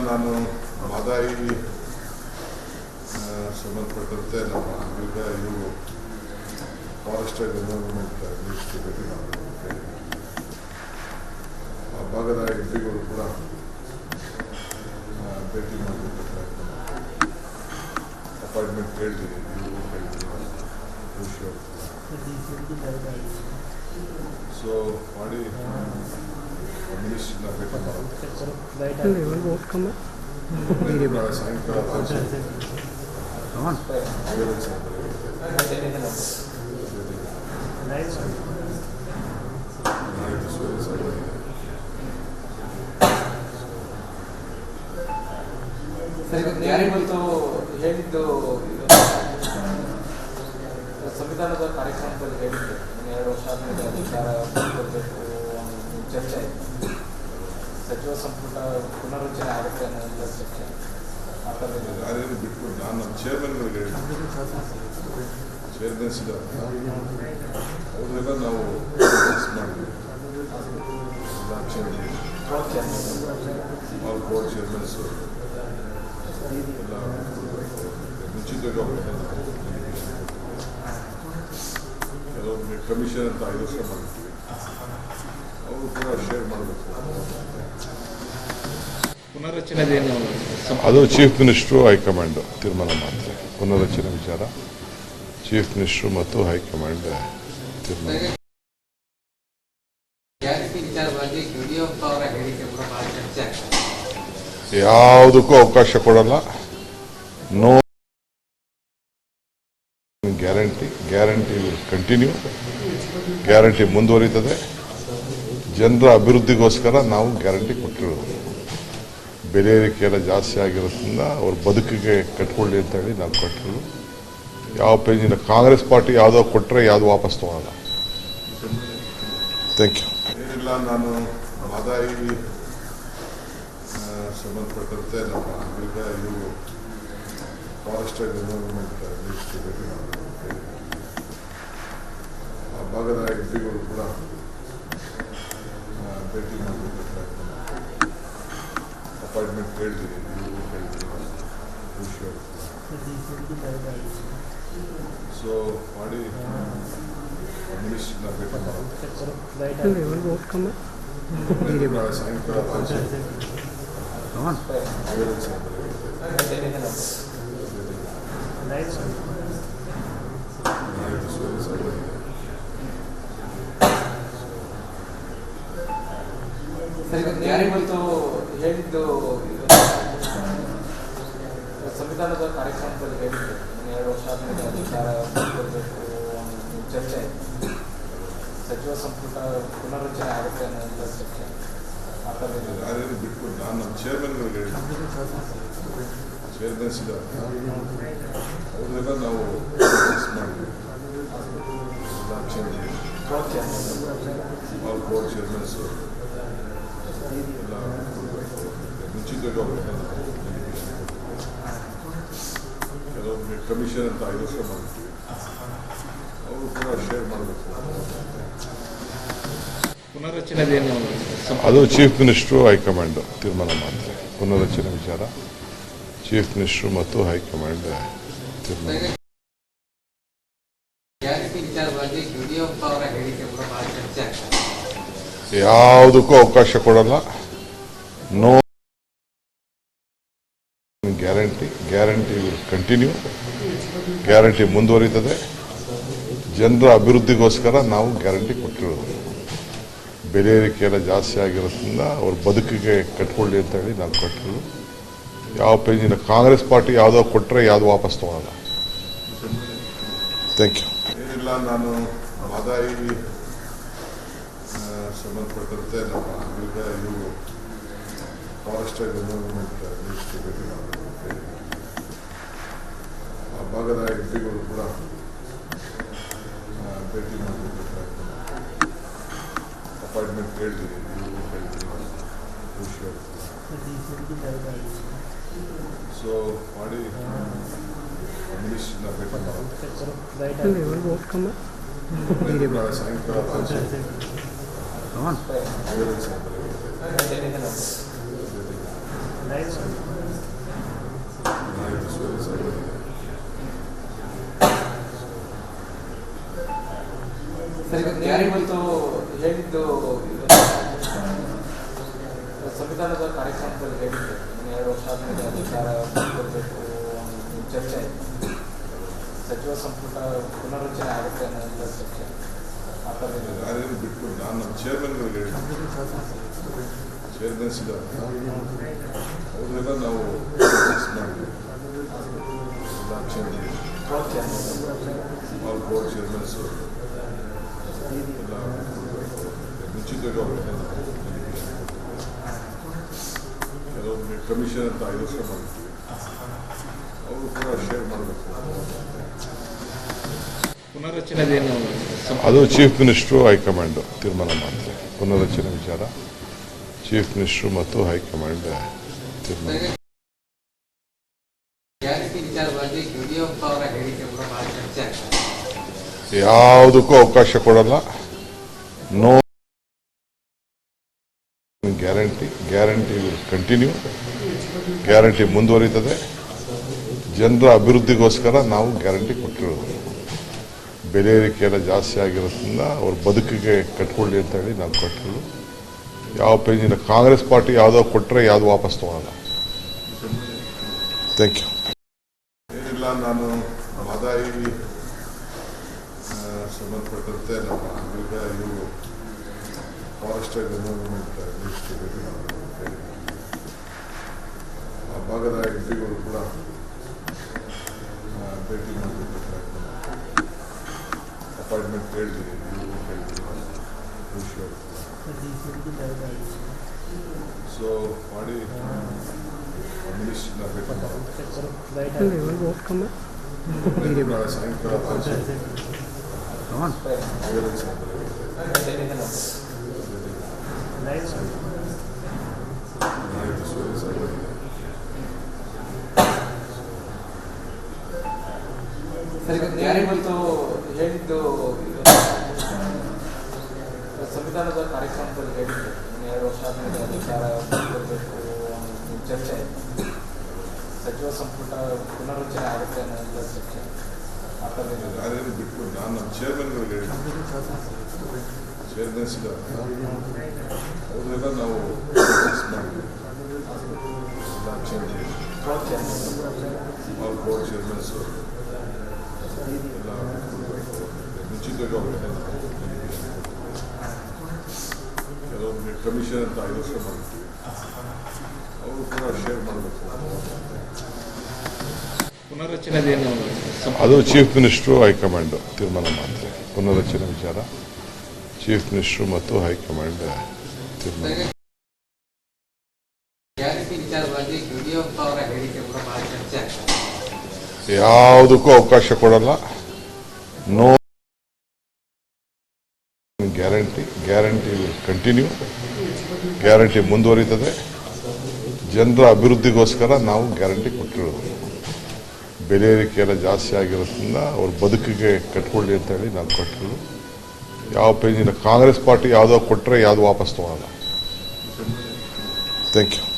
ನಾನು ಮಾದಾಯಿ ಸಂಬಂಧಪಟ್ಟಂತೆ ನಮ್ಮ ಇವರು ಫಾರೆಸ್ಟ್ ಎನ್ವೈರನ್ಮೆಂಟ್ ಮಿನಿಸ್ಟ್ರಿ ಭೇಟಿ ಮಾಡಬೇಕು ಆ ಭಾಗದ ಎಂಪಿಗಳು ಕೂಡ ಭೇಟಿ ಮಾಡಬೇಕು ಅಪಾಯಿಂಟ್ಮೆಂಟ್ ಕೇಳ್ತೀನಿ ಇವರು ಖುಷಿ ಸೊ ಮಾಡಿ ಮಿನಿಸ್ಟ್ರಿನ ಭೇಟಿ ಮಾಡಬೇಕು ನಾಳೆ ಸಾಯಂಕಾಲ ಕ್ಲಿಯರೆನ್ಸ್ ನಾಳೆ ಕ್ಲಿಯರೆನ್ಸ್ ಆಗಿದೆ. ಸರ್, ಈಗ ನ್ಯಾಯ ಮತ್ತು ಹೇಳಿದ್ದು ಇದು ಸಂವಿಧಾನದ ಕಾರ್ಯಕ್ರಮದಲ್ಲಿ ಹೇಳಿದ್ದು ಇನ್ನು ಎರಡು ವರ್ಷ ಆದ್ಮೇಲೆ ಅಧಿಕಾರ ಕೊಡಬೇಕು ಅನ್ನೋ ಚರ್ಚೆ ಆಯ್ತು ಸಚಿವ ಸಂಪುಟ ಪುನರ್ರಚನೆ ಆಗುತ್ತೆ ಅನ್ನೋ ಚರ್ಚೆ ಆ ಥರ ಇದೆ. ಯಾರೇನು ಬಿಟ್ಬಿಟ್ಟು ನಾನು ನಮ್ಮ ಚೇರ್ಮನ್ಗಳಿಗೆ ಹೇಳಿದ್ದೆ ಚೇರ್ಮನ್ಸ್ ಇದ್ದಾರೆ ಅವ್ರನ್ನೆಲ್ಲ ನಾವು ಡಿಸ್ಕಸ್ ಮಾಡಿದ್ವಿ ಎಲ್ಲ ಚೇರ್ಮನ್ ಆಲ್ ಬೋರ್ಡ್ ಚೇರ್ಮನ್ಸು ಎಲ್ಲ ಮುಂಚಿತವಾಗಿ ಅವ್ರಿಗೆ ಕೆಲವೊಂದು ಕಮಿಷನ್ ಅಂತ ಐದು ವರ್ಷ ಮಾಡಿರ್ತೀವಿ ಅದು ಚೀಫ್ ಮಿನಿಸ್ಟ್ರು ಹೈಕಮಾಂಡ್ ತೀರ್ಮಾನ ಮಾಡ್ತಾರೆ ಪುನರ್ರಚನೆ ವಿಚಾರ. ಚೀಫ್ ಮಿನಿಸ್ಟ್ರು ಮತ್ತು ಹೈಕಮಾಂಡ್ ತೀರ್ಮಾನ ಯಾವುದಕ್ಕೂ ಅವಕಾಶ ಕೊಡಲ್ಲ. No guarantee guarantee continue guarantee ಮುಂದುವರಿತದೆ. ಜನರ ಅಭಿವೃದ್ಧಿಗೋಸ್ಕರ ನಾವು ಗ್ಯಾರಂಟಿ ಕೊಟ್ಟಿರೋದು. ಬೆಲೆ ಏರಿಕೆ ಎಲ್ಲ ಜಾಸ್ತಿ ಆಗಿರೋದ್ರಿಂದ ಅವ್ರ ಬದುಕಿಗೆ ಕಟ್ಕೊಳ್ಳಿ ಅಂತ ಹೇಳಿ ನಾವು ಕೊಟ್ಟಿರೋದು. ಯಾವ ಪೇಜಿನ ಕಾಂಗ್ರೆಸ್ ಪಾರ್ಟಿ ಯಾವುದೋ ಕೊಟ್ಟರೆ ಯಾವುದು ವಾಪಸ್ ತಗೊಳ್ಳಲ್ಲ ಥ್ಯಾಂಕ್ ಯು ಏನಿಲ್ಲ, ನಾನು ಆದಾಯಿ ಸಂಬಂಧಪಟ್ಟಂತೆ ನಮ್ಮ ಈಗ ಇವರು ಫಾರೆಸ್ಟ್ ಮಾಡಬೇಕು ಆ ಭಾಗದ ಎಂಪಿಗಳು ಕೂಡ ಆ, ಭೇಟಿ ಮಾಡಬೇಕು ಪ್ರಯತ್ನ ಅಪಾಯಿಂಟ್ಮೆಂಟ್ ಕೇಳ್ತೀನಿ ಇವರು ಕೇಳ್ತೀನಿ ಖುಷಿ ಸೊ ಮತ್ತು ಹೇಳಿದ್ದು ಸಂವಿಧಾನದ ಕಾರ್ಯಕ್ರಮದಲ್ಲಿ ಹೇಳಿದ್ದು. ಎರಡು ವರ್ಷ ಆದ್ಮೇಲೆ ಅಧಿಕಾರ ಚರ್ಚೆ. ಸಚಿವ ಸಂಪುಟ ಪುನರ್ರಚನೆ ಆಗುತ್ತೆ ಅನ್ನೋ ಚರ್ಚೆ. ಇದೆ. ನಾನು ನಮ್ಮ ಚೇರ್ಮನ್ಗಳಿಗೆ ಹೇಳಿದ್ದೆ. ಚೇರ್ಮನ್ಸ್ ಅವ್ರನ್ನೆಲ್ಲ ನಾವು ಮಾಡಿದ್ವಿ. ಬೋರ್ಡ್ ಚೇರ್ಮನ್ಸು ಅವ್ರಿಗೆ ಕಮಿಷನ್ ಅಂತ ಐದು ವರ್ಷ ಮಾಡಿರ್ತೀವಿ ಅವರು ಕೂಡ ಶೇರ್ ಮಾಡಬೇಕು ಪುನರ್ರಚನೆದೇನು ಅದು ಚೀಫ್ ಮಿನಿಸ್ಟ್ರು ಹೈಕಮಾಂಡ್ ತೀರ್ಮಾನ ಮಾಡ್ತಾರೆ. ಪುನರ್ರಚನೆ ವಿಚಾರ ಚೀಫ್ ಮಿನಿಸ್ಟ್ರು ಮತ್ತು ಹೈಕಮಾಂಡ್ ತೀರ್ಮಾನ ವಿಚಾರವಾಗಿ ಯಡಿಯೂರಪ್ಪ ಅವರ ಹೇಳಿಕೆ ಕೂಡ ಬಹಳ ಚರ್ಚೆ ಆಗ್ತದೆ ಯಾವುದಕ್ಕೂ ಅವಕಾಶ ಕೊಡಲ್ಲ. No guarantee guarantee continue guarantee ಮುಂದುವರಿತದೆ. ಜನರ ಅಭಿವೃದ್ಧಿಗೋಸ್ಕರ ನಾವು ಗ್ಯಾರಂಟಿ ಕೊಟ್ಟಿರೋದು. ಬೆಲೆ ಏರಿಕೆ ಎಲ್ಲ ಜಾಸ್ತಿ ಆಗಿರೋದ್ರಿಂದ ಅವ್ರ ಬದುಕಿಗೆ ಕಟ್ಕೊಳ್ಳಿ ಅಂತ ಹೇಳಿ ನಾವು ಕೊಟ್ಟಿರೋದು. ಯಾವ ಪೇಜಿನ ಕಾಂಗ್ರೆಸ್ ಪಾರ್ಟಿ ಯಾವುದೋ ಕೊಟ್ಟರೆ ಯಾವುದು ವಾಪಸ್ ತಗೊಳ್ಳಲ್ಲ ಥ್ಯಾಂಕ್ ಯು ಏನಿಲ್ಲ, ನಾನು ಮಾದಾಯಿ ಸಂಬಂಧಪಟ್ಟಂತೆ ನಮ್ಮ ಈಗ ಇವರು ಫಾರೆಸ್ಟ್ ಎನ್ವೈರನ್ಮೆಂಟ್ ಮಿನಿಸ್ಟ್ರಿ ಭೇಟಿ ಮಾಡಬೇಕು ಆ ಭಾಗದ ಎಂಪಿಗಳು ಕೂಡ ಭೇಟಿ ಮಾಡಬೇಕು ಅಪಾಯಿಂಟ್ಮೆಂಟ್ ಕೇಳ್ತೀನಿ ಇವರು ಖುಷಿ ಸೊ ಮಾಡಿ ಮಿನಿಸ್ಟ್ರಿನ ಭೇಟಿ ಮಾಡಬೇಕು ನಾಳೆ ಸಾಯಂಕಾಲ. ಆಗಿದೆ. ಸರ್ ಇವತ್ತು ಸಂವಿಧಾನದ ಕಾರ್ಯಕ್ರಮದಲ್ಲಿ ಹೇಳಿದ್ದು ಎರಡು ವರ್ಷ ಆದಮೇಲೆ ಅಧಿಕಾರ ಚರ್ಚೆ. ಆಯಿತು ಸಚಿವ ಸಂಪುಟ ಪುನರ್ರಚನೆ ಆಗುತ್ತೆ ಅನ್ನೋ ಚರ್ಚೆ. ಆ ಥರ ಇದೆ. ಯಾರೇನು ಬಿಟ್ಟು ನಾನು ನಮ್ಮ ಚೇರ್ಮನ್ಗಳಿಗೆ ಹೇಳಿದ್ದೀನಿ ಚೇರ್ಮನ್ಸ್ ಇದ್ದಾರೆ ಅವ್ರನ್ನೆಲ್ಲ ನಾವು ಡಿಸ್ಕಸ್ ಮಾಡಿದ್ವಿ ಎಲ್ಲ chairman okay. All board chairmans ಎಲ್ಲ ಮುಂಚಿತವಾಗಿ ಅವ್ರಿಗೆ ಕೆಲವೊಂದು ಕಮಿಷನ್ ಅಂತ ಐದು ವರ್ಷ ಮಾಡಿರ್ತೀವಿ ಅವರು ಕೂಡ ಶೇರ್ ಮಾಡಬೇಕು ಪುನರ್ರಚನೆದೇನು ಅದು ಚೀಫ್ ಮಿನಿಸ್ಟ್ರು ಹೈಕಮಾಂಡ್ ತೀರ್ಮಾನ ಮಾಡ್ತಾರೆ ಪುನರ್ರಚನೆ ವಿಚಾರ. ಚೀಫ್ ಮಿನಿಸ್ಟ್ರು ಮತ್ತು ಹೈಕಮಾಂಡ್ ತೀರ್ಮಾನ ಯಾವುದಕ್ಕೂ ಅವಕಾಶ ಕೊಡಲ್ಲ. No guarantee guarantee continue guarantee ಮುಂದುವರಿತದೆ. ಜನರ ಅಭಿವೃದ್ಧಿಗೋಸ್ಕರ ನಾವು ಗ್ಯಾರಂಟಿ ಕೊಟ್ಟಿರೋದು. ಬೆಲೆ ಏರಿಕೆ ಎಲ್ಲ ಜಾಸ್ತಿ ಆಗಿರೋದ್ರಿಂದ ಅವ್ರ ಬದುಕಿಗೆ ಕಟ್ಕೊಳ್ಳಿ ಅಂತ ಹೇಳಿ ನಾವು ಕಟ್ಟಲು ಯಾವ ಪೇಜಿನ ಕಾಂಗ್ರೆಸ್ ಪಾರ್ಟಿ ಯಾವುದೋ ಕೊಟ್ಟರೆ ಯಾವುದು ವಾಪಸ್ ತೊಗೊಳಲ್ಲ. ಥ್ಯಾಂಕ್ ಯು ಏನಿಲ್ಲ, ನಾನು ಮದಾಯಿ ಸಂಬಂಧಪಟ್ಟಂತೆ ನಮ್ಮ ಈಗ ಇವರು ಫಾರೆಸ್ಟ್ ಆ ಭಾಗದ ಎಂಪಿಗಳು ಕೂಡ ಭೇಟಿ ಮಾಡಬೇಕು ಅಪಾಯಿಂಟ್ಮೆಂಟ್ ಹೇಳಿದ್ದೀನಿ ನೀವು ಹೇಳಿದ್ದೀನಿ ಖುಷಿ ಸೊ ಮಾಡಿ ಮಿನಿಸ್ಟ್ರಿನ ಭೇಟಿ ಮಾಡಿ ನಾಳೆ ಸಾಯಂಕಾಲ ಸಂವಿಧಾನದ ಕಾರ್ಯಕ್ರಮದಲ್ಲಿ ಹೇಳಿದ್ದು. ಇನ್ನು ಎರಡು ವರ್ಷ ಆದಮೇಲೆ ಅಧಿಕಾರ ಚರ್ಚೆ ಆಯಿತು. ಸಚಿವ ಸಂಪುಟ ಪುನರ್ರಚನೆ ಆಗುತ್ತೆ ಅನ್ನೋ ಚರ್ಚೆ. ಯಾರೇನು ಬಿಟ್ಟು ನಾನು ನಮ್ಮ ಚೇರ್ಮನ್ಗಳಿಗೆ ಹೇಳಿದ್ದೀನಿ ಚೇರ್ಮನ್ಸ್ ಅವ್ರನ್ನೆಲ್ಲ ನಾವು ಮಾಡಿದ್ವಿ. ಚೇರ್ಮನ್ ಬೋರ್ಡ್ ಚೇರ್ಮನ್ಸು ಎಲ್ಲ ಕಮಿಷನ್ ಅಂತ ಐದು ವರ್ಷ ಮಾಡಿರ್ತೀವಿ ಅವರು ಕೂಡ ಶೇರ್ ಮಾಡಬೇಕು ಪುನರ್ರಚನೆದೇನು ಅದು ಚೀಫ್ ಮಿನಿಸ್ಟ್ರು ಹೈಕಮಾಂಡ್ ತೀರ್ಮಾನ ಮಾಡ್ತಾರೆ ಪುನರ್ರಚನೆ ವಿಚಾರ ಚೀಫ್ ಮಿನಿಸ್ಟ್ರು ಮತ್ತು ಹೈಕಮಾಂಡ್ ತೀರ್ಮಾನ ಯಾವುದಕ್ಕೂ ಅವಕಾಶ ಕೊಡಲ್ಲ no guarantee guarantee continue guarantee ಮುಂದುವರಿತದೆ. ಜನರ ಅಭಿವೃದ್ಧಿಗೋಸ್ಕರ ನಾವು ಗ್ಯಾರಂಟಿ ಕೊಟ್ಟಿರೋದು. ಬೆಲೆ ಏರಿಕೆ ಎಲ್ಲ ಜಾಸ್ತಿ ಆಗಿರೋದ್ರಿಂದ ಅವ್ರ ಬದುಕಿಗೆ ಕಟ್ಕೊಳ್ಳಿ ಅಂತ ಹೇಳಿ ನಾವು ಕೊಟ್ಟಿರೋದು. ಯಾವ ಪೇಜಿನ ಕಾಂಗ್ರೆಸ್ ಪಾರ್ಟಿ ಯಾವುದೋ ಕೊಟ್ಟರೆ ಯಾವುದು ವಾಪಸ್ ತಗೊಳಲ್ಲ. Thank you